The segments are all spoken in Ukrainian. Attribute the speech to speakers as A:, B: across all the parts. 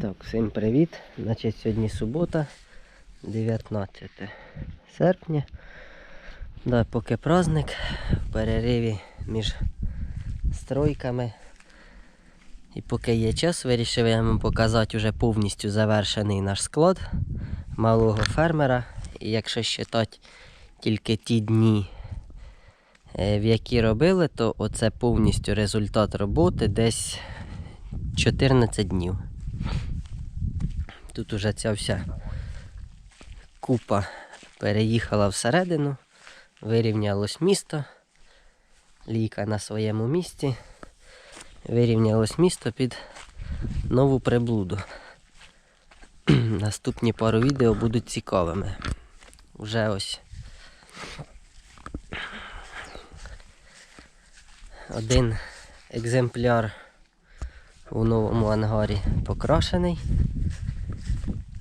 A: Так, всім привіт. Значить, сьогодні субота, 19 серпня. Да, поки праздник, в перериві між стройками. І поки є час, вирішив я вам показати вже повністю завершений наш склад малого фермера. І якщо вважати тільки ті дні, е, в які робили, то оце повністю результат роботи десь 14 днів. Тут уже ця вся купа переїхала всередину, вирівнялось місто, ліка на своєму місці, вирівнялось місто під нову приблуду. Наступні пару відео будуть цікавими. Уже ось один екземпляр у новому ангарі покрашений.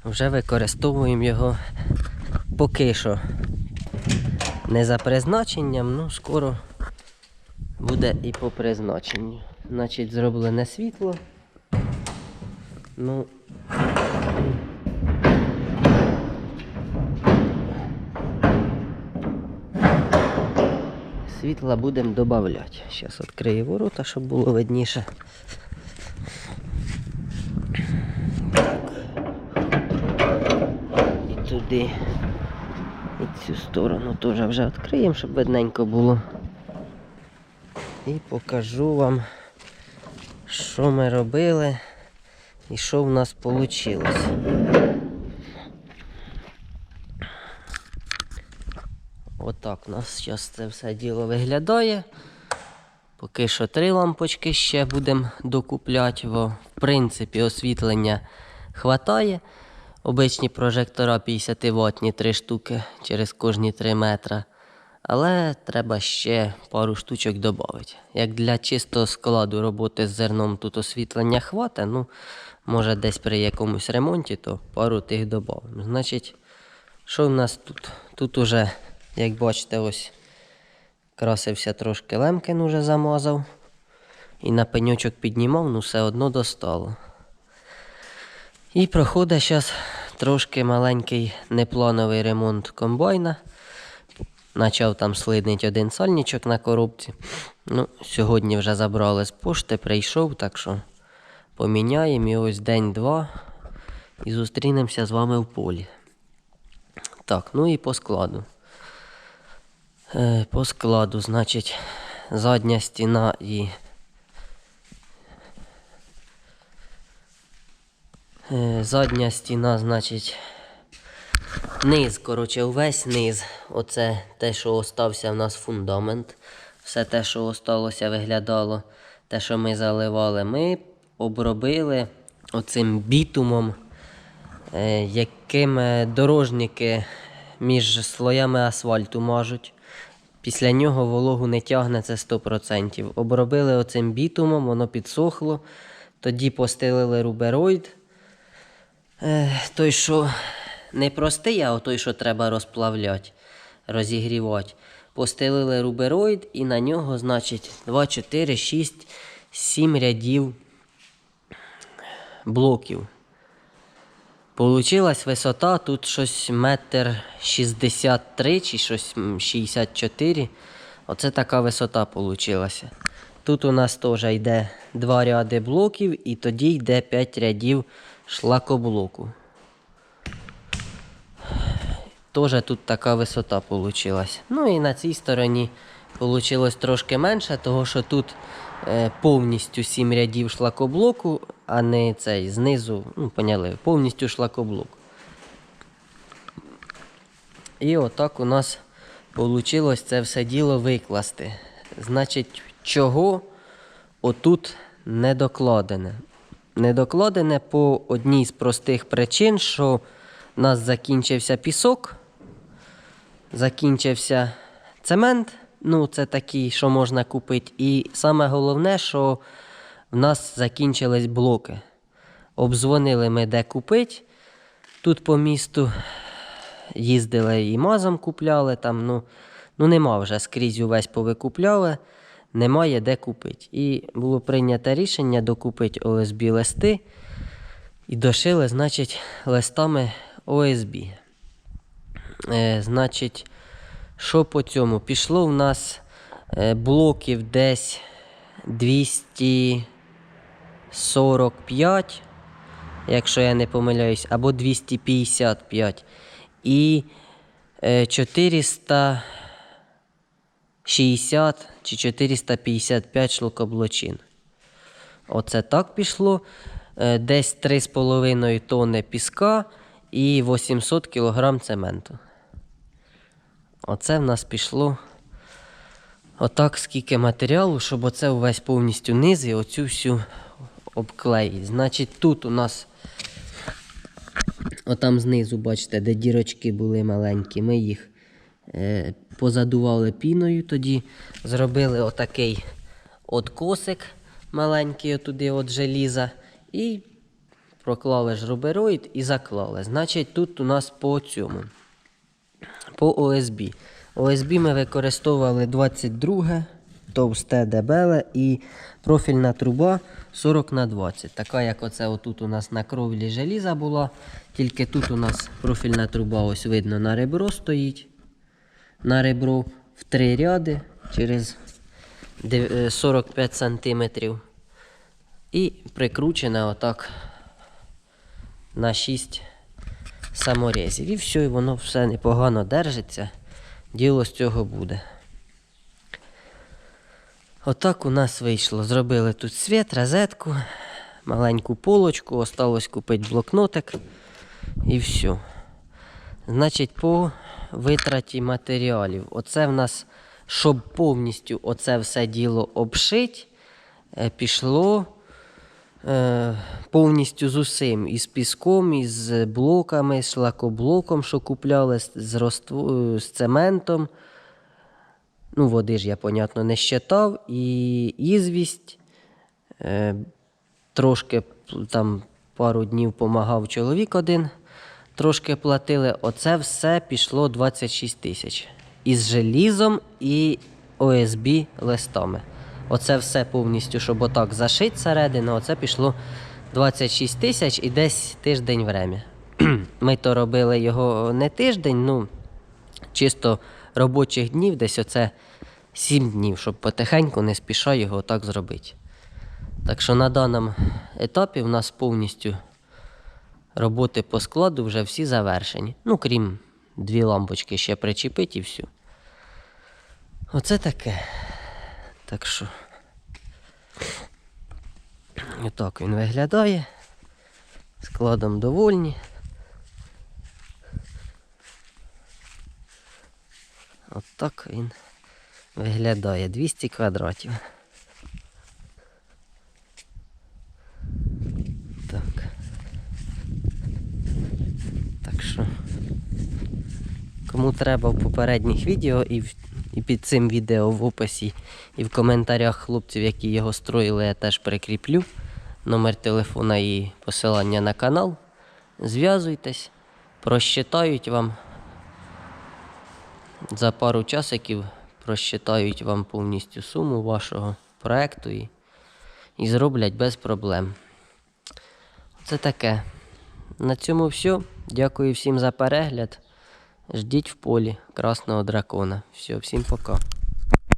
A: Вже використовуємо його поки що не за призначенням, ну скоро буде і по призначенню. Значить, зроблене світло. Ну, світла будемо додавати. Зараз відкрию ворота, щоб було видніше. І і цю сторону теж вже відкриємо, щоб видненько було. І покажу вам, що ми робили і що в нас вийшло. Отак у нас зараз це все діло виглядає. Поки що три лампочки ще будемо докупляти, бо в принципі освітлення хватає. Обичні прожектора 50 ваттні 3 штуки через кожні 3 метри. Але треба ще пару штучок додати. Як для чистого складу роботи з зерном тут освітлення хватить, ну, може десь при якомусь ремонті, то пару тих додамо. Значить, що в нас тут? Тут уже, як бачите, ось красився трошки лемкин уже замазав. І на пеньочок піднімав, ну все одно достало. І проходить зараз трошки маленький неплановий ремонт комбайна. Почав там слиднить один сальничок на коробці. Ну, Сьогодні вже забрали з пошти, прийшов, так що поміняємо і ось день-два і зустрінемося з вами в полі. Так, ну і по складу. Е, по складу, значить, задня стіна і Задня стіна, значить, низ, коротше, увесь низ. Оце те, що остався в нас фундамент. Все те, що осталося, виглядало, те, що ми заливали, ми обробили оцим бітумом, е, яким е, дорожники між слоями асфальту мажуть. Після нього вологу не тягне це 100%. Обробили оцим бітумом, воно підсохло. Тоді постелили рубероїд. Е, той, що не простий, а той, що треба розплавляти, розігрівати. Постелили рубероїд і на нього, значить, 2, 4, 6, 7 рядів блоків. Получилась висота, тут щось метр 63 чи щось 64. Оце така висота получилася. Тут у нас теж йде два ряди блоків і тоді йде 5 рядів шлакоблоку. Теж тут така висота вийшла. Ну і на цій стороні вийшло трошки менше, тому що тут е, повністю 7 рядів шлакоблоку, а не цей знизу, ну, поняли, повністю шлакоблок. І отак у нас вийшло це все діло викласти. Значить, чого отут не докладене? Не докладене по одній з простих причин, що у нас закінчився пісок, закінчився цемент. Ну, це такий, що можна купити. І саме головне, що в нас закінчились блоки. Обдзвонили ми, де купити. Тут по місту їздили і мазом купляли. Там, ну, ну нема вже скрізь увесь повикупляли, немає де купити. І було прийнято рішення докупити ОСБ листи і дошили, значить, листами ОСБ. Е, Значить, що по цьому? Пішло в нас е, блоків десь 245, якщо я не помиляюсь, або 255. І е, 400. 60 чи 455 шлакоблочин. Оце так пішло. Е, десь 3,5 тонни піска і 800 кг цементу. Оце в нас пішло. Отак, скільки матеріалу, щоб оце увесь повністю низ і оцю всю обклеїть. Значить, тут у нас, отам знизу, бачите, де дірочки були маленькі, ми їх позадували піною тоді. Зробили отакий от косик маленький отуди от желіза. І проклали ж рубероїд і заклали. Значить, тут у нас по цьому. По ОСБ. ОСБ ми використовували 22 товсте дебеле і профільна труба 40 на 20 Така, як оце отут у нас на кровлі желіза була. Тільки тут у нас профільна труба, ось видно, на ребро стоїть. На ребро в три ряди через е, 45 сантиметрів. І прикручена отак на 6 саморезів. І все, і воно все непогано держиться. Діло з цього буде. Отак у нас вийшло. Зробили тут світ, розетку, маленьку полочку, осталось купити блокнотик і все. Значить, по витраті матеріалів. Оце в нас, щоб повністю оце все діло обшить, е, пішло е, повністю з усім. Із піском, із блоками, з шлакоблоком, що купляли, з, з, роству- е, з цементом. Ну, води ж я, понятно, не щитав. І ізвість. Трошки там пару днів помагав чоловік один. Трошки платили. Оце все пішло 26 тисяч. Із желізом і ОСБ листами. Оце все повністю, щоб отак зашити середину, оце пішло 26 тисяч і десь тиждень время. Ми то робили його не тиждень, ну чисто робочих днів, десь оце 7 днів, щоб потихеньку не спіша його отак зробити. Так що на даному етапі в нас повністю роботи по складу вже всі завершені. Ну, крім дві лампочки ще причепить і все. Оце таке. Так що. Отак він виглядає. Складом довольні. Отак він виглядає. 200 квадратів. Так. Так що. Кому треба в попередніх відео і, і під цим відео в описі і в коментарях хлопців, які його строїли, я теж прикріплю номер телефона і посилання на канал. Зв'язуйтесь, просчитають вам за пару часиків, просчитають вам повністю суму вашого проекту і, і зроблять без проблем. Це таке. На цьому все. Дякую всім за перегляд. Ждіть в полі красного дракона. Все, всім пока.